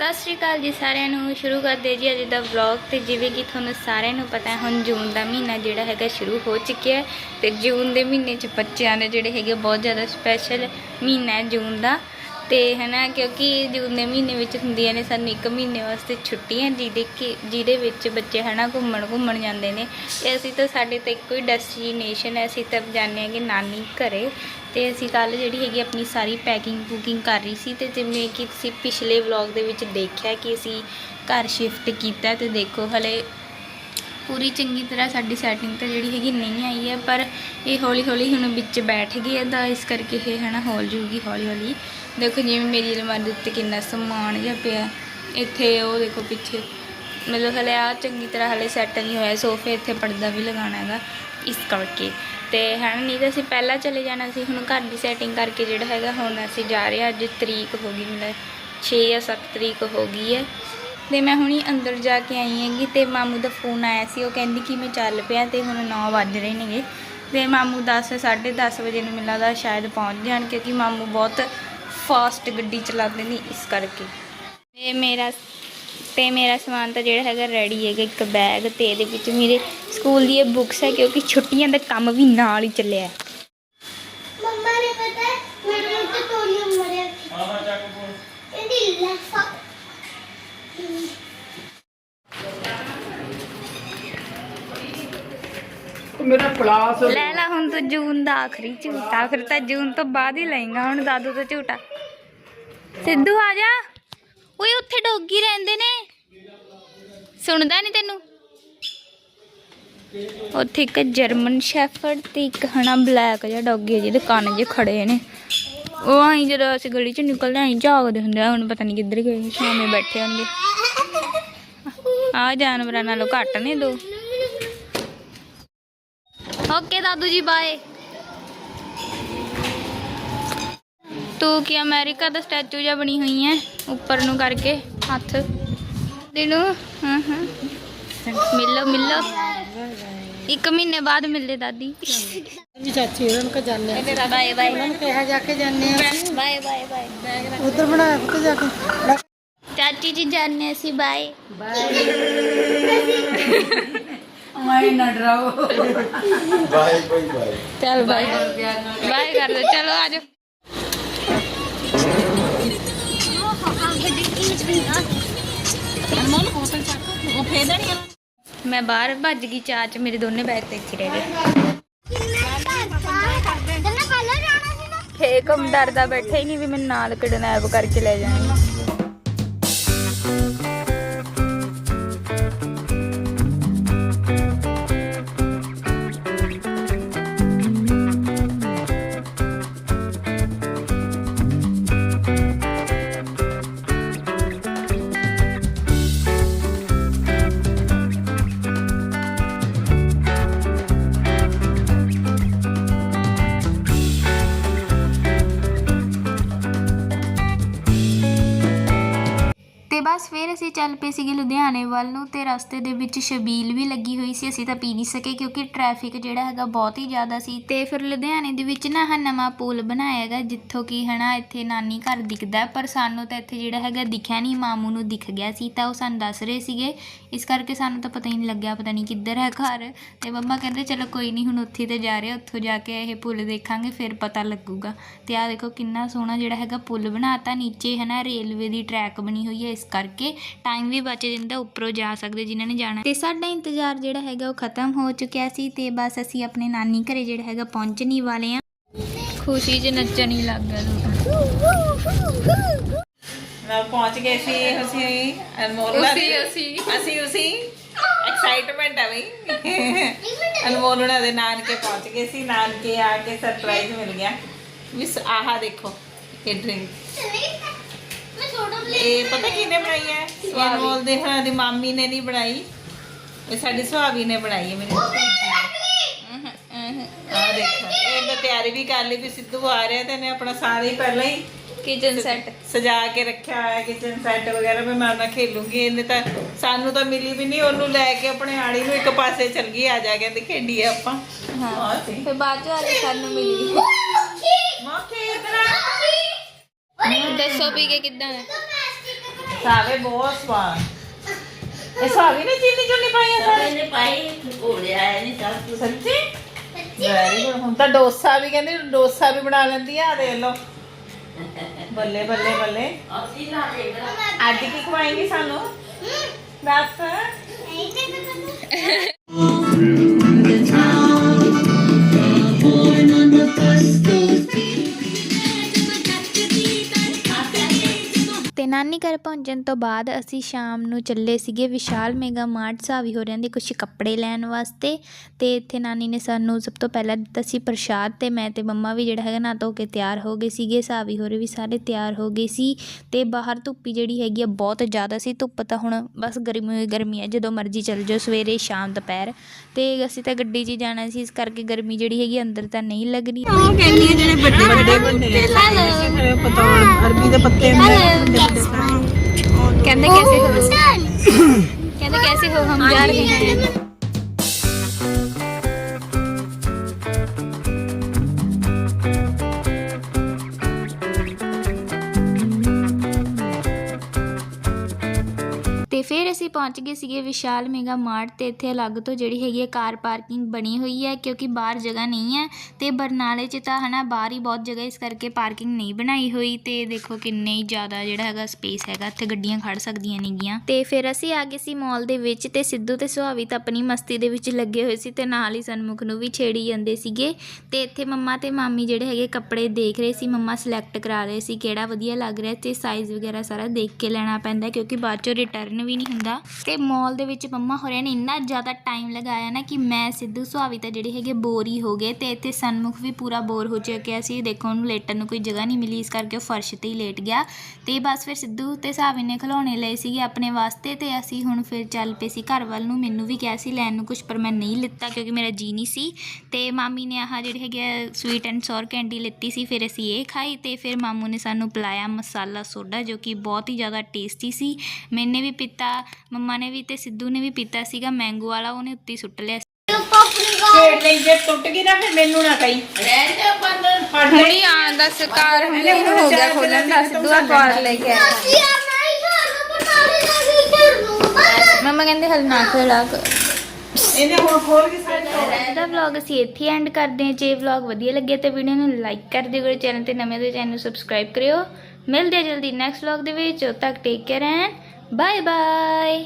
ਸਤਿ ਸ਼੍ਰੀ ਅਕਾਲ ਜੀ ਸਾਰਿਆਂ ਨੂੰ। ਸ਼ੁਰੂ ਕਰਦੇ ਜੀ ਅੱਜ ਦਾ ਵਲੌਗ ਤੇ ਜਿਵੇਂ ਕਿ ਤੁਹਾਨੂੰ ਸਾਰਿਆਂ ਨੂੰ ਪਤਾ ਹੈ, ਹੁਣ ਜੂਨ ਦਾ ਮਹੀਨਾ ਜਿਹੜਾ ਹੈਗਾ ਸ਼ੁਰੂ ਹੋ ਚੁੱਕਿਆ ਹੈ ਤੇ ਜੂਨ ਦੇ ਮਹੀਨੇ 'ਚ ਬੱਚਿਆਂ ਦੇ ਜਿਹੜੇ ਹੈਗੇ ਬਹੁਤ ਜ਼ਿਆਦਾ ਸਪੈਸ਼ਲ ਮਹੀਨਾ ਹੈ ਜੂਨ ਦਾ। ਤੇ ਹਨਾ, ਕਿਉਂਕਿ ਜੂਨ ਦੇ ਮਹੀਨੇ ਵਿੱਚ ਹੁੰਦੀਆਂ ਨੇ, ਸਾਨੂੰ ਇੱਕ ਮਹੀਨੇ ਵਾਸਤੇ ਛੁੱਟੀਆਂ ਜਿਹਦੇ ਕਿ, ਜਿਹਦੇ ਵਿੱਚ ਬੱਚੇ ਹਨਾ ਘੁੰਮਣ ਘੁੰਮਣ ਜਾਂਦੇ ਨੇ। ਤੇ ਅਸੀਂ ਤਾਂ ਸਾਡੇ ਤਾਂ ਇੱਕੋ ਹੀ ਡੈਸਟੀਨੇਸ਼ਨ ਹੈ, ਅਸੀਂ ਤਾਂ ਜਾਂਦੇ ਹਾਂਗੇ ਨਾਨੀ ਘਰੇ। ਤੇ ਅਸੀਂ ਕੱਲ ਜਿਹੜੀ ਹੈਗੀ ਆਪਣੀ ਸਾਰੀ ਪੈਕਿੰਗ ਬੁਕਿੰਗ ਕਰ ਰਹੀ ਸੀ, ਤੇ ਜਿਵੇਂ ਕਿ ਤੁਸੀਂ ਪਿਛਲੇ ਵਲੌਗ ਦੇ ਵਿੱਚ ਦੇਖਿਆ ਕਿ ਅਸੀਂ ਘਰ ਸ਼ਿਫਟ ਕੀਤਾ ਤੇ ਦੇਖੋ ਹਲੇ ਪੂਰੀ ਚੰਗੀ ਤਰ੍ਹਾਂ ਸਾਡੀ ਸੈਟਿੰਗ ਤਾਂ ਜਿਹੜੀ ਹੈਗੀ ਨਹੀਂ ਆਈ ਹੈ, ਪਰ ਇਹ ਹੌਲੀ ਹੌਲੀ ਹੁਣ ਵਿੱਚ ਬੈਠ ਗਈ ਹੈ, ਤਾਂ ਇਸ ਕਰਕੇ ਇਹ ਹਨਾ ਹੌਲ ਜੂਗੀ ਹੌਲੀ ਹੌਲੀ ਦੇਖੋ ਜਿਵੇਂ ਮੇਰੀ ਅਲਮਾਰੀ ਦੇ ਉੱਤੇ ਕਿੰਨਾ ਸਮਾਨ ਜਿਹਾ ਪਿਆ। ਇੱਥੇ ਉਹ ਦੇਖੋ ਪਿੱਛੇ। ਮਤਲਬ ਹਲੇ ਆ ਚੰਗੀ ਤਰ੍ਹਾਂ ਹਲੇ ਸੈੱਟ ਨਹੀਂ ਹੋਇਆ। ਸੋਫੇ ਇੱਥੇ ਪਰਦਾ ਵੀ ਲਗਾਉਣਾ ਹੈਗਾ ਇਸ ਕਰਕੇ। ਤੇ ਹੈ ਨਹੀਂ ਤਾਂ ਅਸੀਂ ਪਹਿਲਾਂ ਚਲੇ ਜਾਣਾ ਸੀ। ਹੁਣ ਘਰ ਦੀ ਸੈਟਿੰਗ ਕਰਕੇ ਜਿਹੜਾ ਹੈਗਾ ਹੁਣ ਅਸੀਂ ਜਾ ਰਹੇ ਹਾਂ। ਅੱਜ ਤਰੀਕ ਹੋ ਗਈ ਮਤਲਬ 6 ਜਾਂ 7 ਤਰੀਕ ਹੋ ਗਈ ਹੈ। ਤੇ ਮੈਂ ਹੁਣੀ ਅੰਦਰ ਜਾ ਕੇ ਆਈ ਹੈਗੀ ਤੇ ਮਾਮੂ ਦਾ ਫੋਨ ਆਇਆ ਸੀ। ਉਹ ਕਹਿੰਦੀ ਕਿ ਮੈਂ ਚੱਲ ਪਿਆ ਤੇ ਹੁਣ 9 ਵੱਜ ਰਹੇ ਨੇਗੇ। ਤੇ ਮਾਮੂ 10 10:30 ਵਜੇ ਨੂੰ ਮਿਲਦਾ ਸ਼ਾਇਦ ਪਹੁੰਚ ਜਾਣ ਕਿਉਂਕਿ ਮਾਮੂ ਬਹੁਤ ਫਾਸਟ ਗੱਡੀ ਚਲਾਉਂਦੇ ਨੇ ਇਸ ਕਰਕੇ। ਤੇ ਮੇਰਾ ਤੇ ਮੇਰਾ ਸਮਾਨ ਤਾਂ ਜਿਹੜਾ ਹੈਗਾ ਰੈਡੀ ਹੈਗਾ ਇੱਕ ਬੈਗ ਤੇ ਇਹਦੇ ਵਿੱਚ ਮੇਰੇ ਸਕੂਲ ਦੀ ਇਹ ਬੁੱਕਸ ਹੈ ਕਿਉਂਕਿ ਛੁੱਟੀਆਂ ਦਾ ਕੰਮ ਵੀ ਨਾਲ ਹੀ ਚੱਲਿਆ ਹੈ। ਮੰਮਾ ਨੇ ਪਤਾ ਹੈ ਮੇਰੇ ਉੱਤੇ ਤੋਲੀਆਂ ਮਰਿਆ ਆਵਾ ਚੱਕ ਫੋਨ। ਇਹਦੀ ਲੈਫਾ ਮੇਰਾ ਕਲਾਸ ਲੈ ਲਾ ਹੁਣ ਤੂੰ ਜੂਨ ਦਾ ਆਖਰੀ ਝੂਟਾ ਫਿਰ ਤਾਂ ਜੂਨ ਤੋਂ ਬਾਅਦ ਹੀ ਲਏਗਾ ਹੁਣ ਦਾਦੂ ਤੋਂ ਝੂਟਾ। ਸਿੱਧੂ ਆ ਜਾ। ਓਏ, ਉੱਥੇ ਡੋਗੀ ਰਹਿੰਦੇ ਨੇ। ਸੁਣਦਾ ਨਹੀਂ ਤੈਨੂੰ? ਉੱਥੇ ਇੱਕ ਜਰਮਨ ਸ਼ੈਫਰਡ ਤੇ ਇੱਕ ਹਨਾ ਬਲੈਕ ਜਿਹਾ ਡੋਗੀ ਹੈ ਜਿਹਦੇ ਕੰਨ ਜੇ ਖੜੇ ਨੇ। ਉਹ ਆਈ ਜਦੋਂ ਅਸੀਂ ਗਲੀ ਚ ਨਿਕਲਦੇ ਆਂ ਝਾਕਦੇ ਹੁੰਦੇ ਆ। ਹੁਣ ਪਤਾ ਨਹੀਂ ਕਿੱਧਰ ਗਏ, ਸ਼ਾਮੇ ਬੈਠੇ ਹੋਣਗੇ। ਆ ਜਾਨਵਰਾਂ ਨਾਲੋਂ ਘੱਟ ਨੇ ਦੋ। ਓਕੇ ਦਾਦੂ ਜੀ, ਬਾਏ। ਤੂੰ ਕੀ ਅਮਰੀਕਾ ਦਾ ਸਟੈਚੂ ਜਿਹਾ ਬਣੀ ਹੋਈ ਹੈ ਉੱਪਰ ਨੂੰ ਕਰਕੇ ਹੱਥ। ਦਿਨੂ ਹਾਂ ਹਾਂ। ਮਿਲੋ ਮਿਲੋ। ਇੱਕ ਮਹੀਨੇ ਬਾਅਦ ਮਿਲਦੇ ਦਾਦੀ। ਜੀ ਚਾਚੀ ਉਹਨਾਂ ਨੂੰ ਜਾਣੇ ਆ। Bye bye. ਉਹਨਾਂ ਨੂੰ ਕਿਹਾ ਜਾ ਕੇ ਜਾਣੇ ਆ। ਬਾਏ ਬਾਏ ਬਾਏ ਉਧਰ ਬਣਾਇਆ ਪੁੱਤ ਜਾ ਕੇ। ਚਾਚੀ ਜੀ ਜਾਣੇ ਅਸੀਂ ਬਾਏ। ਮੈਂ ਨਾ ਡਰਾਓ। Bye bye bye. ਚਲ ਬਾਏ। ਬਾਏ ਕਰ ਦੋ ਚਲੋ ਆਜੋ ਮੈਂ ਬਾਹਰ ਭੱਜ ਗਈ ਚਾਹ ਚ ਮੇਰੇ ਦੋਨੇ ਬੈਗ ਤੇ ਇੱਥੇ ਰਹਿ ਗਏ। ਜਾਣਾ ਫੇਕਮ ਡਰਦਾ ਬੈਠਾ ਹੀ ਨਹੀਂ ਵੀ ਮੈਨੂੰ ਨਾਲ ਕਿਡਨੈਪ ਕਰਕੇ ਲੈ ਜਾਣਗੇ। ਤੇ ਬਸ ਫਿਰ ਅਸੀਂ ਚੱਲ ਪਏ ਸੀਗੇ ਲੁਧਿਆਣੇ ਵੱਲ ਨੂੰ ਤੇ ਰਸਤੇ ਦੇ ਵਿੱਚ ਸ਼ਬੀਲ ਵੀ ਲੱਗੀ ਹੋਈ ਸੀ, ਅਸੀਂ ਤਾਂ ਪੀ ਨਹੀਂ ਸਕੇ ਕਿਉਂਕਿ ਟ੍ਰੈਫਿਕ ਜਿਹੜਾ ਹੈਗਾ ਬਹੁਤ ਹੀ ਜ਼ਿਆਦਾ ਸੀ। ਤੇ ਫਿਰ ਲੁਧਿਆਣੇ ਦੇ ਵਿੱਚ ਨਾ ਆਹ ਨਵਾਂ ਪੁਲ ਬਣਾਇਆ ਹੈਗਾ ਜਿੱਥੋਂ ਕੀ ਹਨਾ ਇੱਥੇ ਨਾਨੀ ਘਰ ਦਿਖਦਾ, ਪਰ ਸਾਨੂੰ ਤਾਂ ਇੱਥੇ ਜਿਹੜਾ ਹੈਗਾ ਦਿਖਿਆ ਨਹੀਂ, ਮਾਮੂ ਨੂੰ ਦਿਖ ਗਿਆ ਸੀ ਤਾਂ ਉਹ ਸਾਨੂੰ ਦੱਸ ਰਹੇ ਸੀਗੇ। ਇਸ ਕਰਕੇ ਸਾਨੂੰ ਤਾਂ ਪਤਾ ਹੀ ਨਹੀਂ ਲੱਗਿਆ, ਪਤਾ ਨਹੀਂ ਕਿੱਧਰ ਹੈ ਘਰ। ਤੇ ਮੰਮਾ ਕਹਿੰਦੇ, ਚਲੋ ਕੋਈ ਨਹੀਂ, ਹੁਣ ਉੱਥੇ ਤੇ ਜਾ ਰਹੇ, ਉੱਥੋਂ ਜਾ ਕੇ ਇਹ ਪੁਲ ਦੇਖਾਂਗੇ, ਫਿਰ ਪਤਾ ਲੱਗੂਗਾ। ਤੇ ਆਹ ਦੇਖੋ ਕਿੰਨਾ ਸੋਹਣਾ ਜਿਹੜਾ ਹੈਗਾ ਪੁਲ ਬਣਾਤਾ, ਨੀਚੇ ਹੈ ਨਾ ਰੇਲਵੇ ਦੀ ਟਰੈਕ ਬਣੀ ਹੋਈ ਹੈ, ਇਸ ਕਰਕੇ ਟਾਈਮ ਵੀ ਬਚ ਜਾਂਦਾ ਉੱਪਰੋਂ ਜਾ ਸਕਦੇ ਜਿਨ੍ਹਾਂ ਨੇ ਜਾਣਾ। ਤੇ ਸਾਡਾ ਇੰਤਜ਼ਾਰ ਜਿਹੜਾ ਹੈਗਾ ਉਹ ਖਤਮ ਹੋ ਚੁੱਕਿਆ ਸੀ ਤੇ ਬਸ ਅਸੀਂ ਆਪਣੇ ਨਾਨੀ ਘਰੇ ਜਿਹੜਾ ਹੈਗਾ ਪਹੁੰਚਣ ਹੀ ਵਾਲੇ ਆ ਖੁਸ਼ੀ 'ਚ ਨੱਚਣ ਹੀ ਲੱਗ ਗਿਆ ਤੂੰ ਮੈਂ ਪਹੁੰਚ ਗਏ ਸੀ ਅਸੀਂ ਅਨਮੋਲ ਅਸੀਂ ਅਸੀਂ ਅਸੀਂ ਉਸੀ ਐਕਸਾਈਟਮੈਂਟ ਆ ਬਈ ਅਨਮੋਲ ਉਹਨਾਂ ਦੇ ਨਾਨਕੇ ਪਹੁੰਚ ਗਏ ਸੀ ਨਾਨਕੇ ਆ ਕੇ ਸਰਪ੍ਰਾਈਜ਼ ਮਿਲ ਗਿਆ। ਮਿਸ ਆਹਾ ਦੇਖੋ ਇਹ ਡਰਿੰਕ ਮੈਂ ਛੋਟਾ ਇਹ ਪਤਾ ਕਿਹਨੇ ਬਣਾਈ ਹੈ? ਇਹ ਅਨਮੋਲ ਦੇ ਹਾਂ ਦੀ ਮਾਮੀ ਨੇ ਨਹੀਂ ਬਣਾਈ। ਇਹ ਸਾਡੀ ਸੁਹਾਵੀ ਨੇ ਬਣਾਈ ਹੈ ਮੇਰੀ ਆ ਦੇਖੋ ਇਹ ਤਾਂ ਤਿਆਰੀ ਵੀ ਕਰ ਲਈ ਵੀ ਸਿੱਧੂ ਆ ਰਿਹਾ ਤੇ ਇਹਨੇ ਆਪਣਾ ਸਾਰਾ ਹੀ ਪਹਿਲਾਂ ਹੀ ਕਿਚਨ ਸੈੱਟ ਸਜਾ ਕੇ ਰੱਖਿਆ ਹੋਇਆ ਕਿਚਨ ਸੈੱਟ ਵਗੈਰਾ ਵੀ ਮੈਂ ਉਹਨਾਂ ਖੇਲੂੰਗੀ। ਇਹਨੇ ਤਾਂ ਸਾਨੂੰ ਤਾਂ ਮਿਲੀ ਵੀ ਨਹੀਂ ਉਹਨੂੰ ਲੈ ਕੇ ਆਪਣੇ ਆੜੀ ਨੂੰ ਇੱਕ ਪਾਸੇ ਚਲ ਗਈ ਆ ਜਾ ਕਹਿੰਦੀ ਖੇਡੀਏ ਆਪਾਂ। ਹਾਂ ਫਿਰ ਬਾਅਦ ਚੋਂ ਆਲੇ ਸਾਨੂੰ ਮਿਲੀ। ਮੋਕੇ। ਇਧਰ ਦੱਸੋ ਪੀ ਕੇ ਕਿੱਦਾਂ ਹੈ? ਸਾਵੇ ਬਹੁਤ ਸਵਾਦ। ਇਹ ਸਾਵੀ ਨੇ ਚੀਨੀ ਚੁੰਨੀ ਪਾਈ ਆ ਸਾਰੇ? ਨੇ ਪਾਈ ਘੋੜਿਆ ਨਹੀਂ ਸਭ ਕੁਝ ਸੱਚੀ? ਵੈਰੀ ਗੁੱਡ ਹੁਣ ਤਾਂ ਡੋਸਾ ਵੀ ਕਹਿੰਦੀ ਡੋਸਾ ਵੀ ਬਣਾ ਲੈਂਦੀ ਆ ਦੇਖ ਲਓ। ਬੱਲੇ ਬੱਲੇ ਬੱਲੇ। ਅਸੀਂ ਨਾ ਅੱਜ ਕੀ ਖਵਾਏਂਗੀ ਸਾਨੂੰ? ਦੱਸ। ਤੇ ਨਾਨੀ ਘਰ ਪਹੁੰਚਣ ਤੋਂ ਬਾਅਦ ਅਸੀਂ ਸ਼ਾਮ ਨੂੰ ਚੱਲੇ ਸੀਗੇ ਵਿਸ਼ਾਲ ਮੇਗਾ ਮਾਰਟ ਸਾਵੀ ਹੋ ਰਿਆਂ ਦੇ ਕੁਝ ਕੱਪੜੇ ਲੈਣ ਵਾਸਤੇ। ਤੇ ਇੱਥੇ ਨਾਨੀ ਨੇ ਸਾਨੂੰ ਸਭ ਤੋਂ ਪਹਿਲਾਂ ਦਿੱਤਾ ਸੀ ਪ੍ਰਸ਼ਾਦ ਤੇ ਮੈਂ ਤੇ ਮੰਮਾ ਵੀ ਜਿਹੜਾ ਹੈਗਾ ਨਾ ਧੋ ਕੇ ਤਿਆਰ ਹੋ ਗਏ ਸੀਗੇ ਸਾਵੀ ਹੋਰੇ ਵੀ ਸਾਰੇ ਤਿਆਰ ਹੋ ਗਏ ਸੀ। ਤੇ ਬਾਹਰ ਧੁੱਪੀ ਜਿਹੜੀ ਹੈਗੀ ਆ ਬਹੁਤ ਜ਼ਿਆਦਾ ਸੀ ਧੁੱਪ ਤਾਂ ਹੁਣ ਬਸ ਗਰਮੀ ਗਰਮੀ ਹੈ ਜਦੋਂ ਮਰਜ਼ੀ ਚੱਲ ਜਾਓ ਸਵੇਰੇ ਸ਼ਾਮ ਦੁਪਹਿਰ। ਤੇ ਅਸੀਂ ਤਾਂ ਗੱਡੀ 'ਚ ਹੀ ਜਾਣਾ ਸੀ ਇਸ ਕਰਕੇ ਗਰਮੀ ਜਿਹੜੀ ਹੈਗੀ ਅੰਦਰ ਤਾਂ ਨਹੀਂ ਲੱਗਣੀ ਵੱਡੇ ਵੱਡੇ ਪਤੌੜ ਅਰਬੀ ਦੇ ਪੱਤੇ ਹੁੰਦੇ ਕਹਿੰਦੇ कैसे हो कहते कैसे हो हम जा रहे हैं ਫਿਰ ਅਸੀਂ ਪਹੁੰਚ ਗਏ ਸੀਗੇ ਵਿਸ਼ਾਲ ਮੇਗਾ ਮਾਰਟ ਤੇ ਇੱਥੇ ਅਲੱਗ ਤੋਂ ਜਿਹੜੀ ਹੈਗੀ ਹੈ ਕਾਰ ਪਾਰਕਿੰਗ ਬਣੀ ਹੋਈ ਹੈ ਕਿਉਂਕਿ ਬਾਹਰ ਜਗ੍ਹਾ ਨਹੀਂ ਹੈ ਤੇ ਬਰਨਾਲੇ 'ਚ ਤਾਂ ਹਨਾ ਬਾਹਰ ਹੀ ਬਹੁਤ ਜਗ੍ਹਾ ਇਸ ਕਰਕੇ ਪਾਰਕਿੰਗ ਨਹੀਂ ਬਣਾਈ ਹੋਈ ਤੇ ਦੇਖੋ ਕਿੰਨੇ ਹੀ ਜ਼ਿਆਦਾ ਜਿਹੜਾ ਹੈਗਾ ਸਪੇਸ ਹੈਗਾ, ਇੱਥੇ ਗੱਡੀਆਂ ਖੜ ਸਕਦੀਆਂ ਨੇਗੀਆਂ ਤੇ ਫਿਰ ਅਸੀਂ ਆ ਗਏ ਸੀ ਮਾਲ ਦੇ ਵਿੱਚ ਤੇ ਸਿੱਧੂ ਤੇ ਸੁਹਾਵੀ ਤਾਂ ਆਪਣੀ ਮਸਤੀ ਦੇ ਵਿੱਚ ਲੱਗੇ ਹੋਏ ਸੀ ਤੇ ਨਾਲ ਹੀ ਸਨਮੁਖ ਨੂੰ ਵੀ ਛੇੜੀ ਜਾਂਦੇ ਸੀਗੇ ਤੇ ਇੱਥੇ ਮੰਮਾ ਤੇ ਮਾਮੀ ਜਿਹੜੇ ਹੈਗੇ ਕੱਪੜੇ ਦੇਖ ਰਹੇ ਸੀ, ਮੰਮਾ ਸਿਲੈਕਟ ਕਰਾ ਰਹੇ ਸੀ ਕਿਹੜਾ ਵਧੀਆ ਲੱਗ ਰਿਹਾ ਤੇ ਸਾਈਜ਼ ਵਗੈਰਾ ਸਾਰਾ ਦੇਖ ਕੇ ਲੈਣਾ ਪੈਂਦਾ ਕਿਉਂਕਿ ਬਾਅਦ ਚੋਂ ਰਿਟਰਨ ਵੀ ਨਹੀਂ ਹੁੰਦਾ। ਤੇ ਮਾਲ ਦੇ ਵਿੱਚ ਮੰਮਾ ਹੋਰਿਆਂ ਨੇ ਇੰਨਾ ਜ਼ਿਆਦਾ ਟਾਈਮ ਲਗਾਇਆ ਨਾ ਕਿ ਮੈਂ ਸਿੱਧੂ ਸੁਹਾਵੀ ਤਾਂ ਜਿਹੜੇ ਹੈਗੇ ਬੋਰ ਹੀ ਹੋ ਗਏ ਤੇ ਇੱਥੇ ਸਨਮੁਖ ਵੀ ਪੂਰਾ ਬੋਰ ਹੋ ਚੁੱਕਿਆ ਸੀ। ਦੇਖੋ ਉਹਨੂੰ ਲੇਟਣ ਨੂੰ ਕੋਈ ਜਗ੍ਹਾ ਨਹੀਂ ਮਿਲੀ, ਇਸ ਕਰਕੇ ਉਹ ਫਰਸ਼ ਤੇ ਹੀ ਲੇਟ ਗਿਆ। ਤੇ ਬਸ ਫਿਰ ਸਿੱਧੂ ਤੇ ਸੁਹਾਵੀ ਨੇ ਖਿਡੌਣੇ ਲਏ ਸੀਗੇ ਆਪਣੇ ਵਾਸਤੇ ਤੇ ਅਸੀਂ ਹੁਣ ਫਿਰ ਚੱਲ ਪਏ ਸੀ ਘਰ ਵੱਲ ਨੂੰ। ਮੈਨੂੰ ਵੀ ਕਿਹਾ ਸੀ ਲੈਣ ਨੂੰ ਕੁਝ ਪਰ ਮੈਂ ਨਹੀਂ ਲਿੱਤਾ ਕਿਉਂਕਿ ਮੇਰਾ ਜੀ ਨਹੀਂ ਸੀ। ਤੇ ਮਾਮੀ ਨੇ ਆਹ ਜਿਹੜੀ ਹੈਗੀ ਸਵੀਟ ਐਂਡ ਸੌਰ ਕੈਂਡੀ ਲਿੱਤੀ ਸੀ, ਫਿਰ ਅਸੀਂ ਇਹ ਖਾਈ ਤੇ ਫਿਰ ਮਾਮੂ ਨੇ ਸਾਨੂੰ ਪਿਲਾਇਆ ਮਸਾਲਾ ਸੋਡਾ ਜੋ ਕਿ ਬਹੁਤ ਹੀ ਜ਼ਿਆਦਾ ਟੇਸਟੀ ਸੀ। ਮੈਨੇ ਵੀ ਪੀਤਾ ਮੰਮਾ ਨੇ ਵੀ ਤੇ ਸਿੱਧੂ ਨੇ ਵੀ ਪੀਤਾ ਸੀਗਾ ਮੈਂਗੋ ਵਾਲਾ ਉਹਨੇ ਉੱਤੇ ਹੀ ਸੁੱਟ ਲਿਆ ਛੇੜ ਲਈ ਜੇ ਟੁੱਟ ਗਈ ਨਾ ਫਿਰ ਮੈਨੂੰ ਨਾ ਕਹੀ। ਰਹਿ ਜਾ ਬੰਦ। ਹੁਣੀ ਆਂ ਦਾ ਸਰਕਾਰ ਹੁਣੇ ਹੋ ਗਿਆ ਖੋਲਣ ਦਾ ਸਿੱਧੂ ਆ ਕਾਰ ਲੈ ਕੇ ਆਇਆ। ਅਸੀਂ ਆਣਾ ਹੀ ਘਰ ਨੂੰ ਬਣਾ ਲਈ ਘਰ ਨੂੰ। ਬਸ ਮੰਮਾ ਕਹਿੰਦੇ ਹਲ ਨਾ ਖੜਾ ਇਹਨੇ ਹੁਣ ਖੋਲ ਕੇ ਸਾਈਡ ਅੱਜ ਦਾ ਵਲੌਗ ਅਸੀਂ ਇੱਥੇ ਐਂਡ ਕਰਦੇ ਹਾਂ। ਜੇ ਵਲੌਗ ਵਧੀਆ ਲੱਗੇ ਤਾਂ ਵੀਡੀਓ ਨੂੰ ਲਾਈਕ ਕਰ ਦਿਓ ਅਗਰ ਚੈਨਲ ਤੇ ਨਵੇਂ ਹੋ ਚੈਨਲ ਨੂੰ ਸਬਸਕ੍ਰਾਈਬ ਕਰਿਓ। ਮਿਲਦੇ ਹਾਂ ਜਲਦੀ ਨੈਕਸਟ ਵਲੌਗ ਦੇ ਵਿੱਚ। ਉਦੋਂ ਤੱਕ take care and bye bye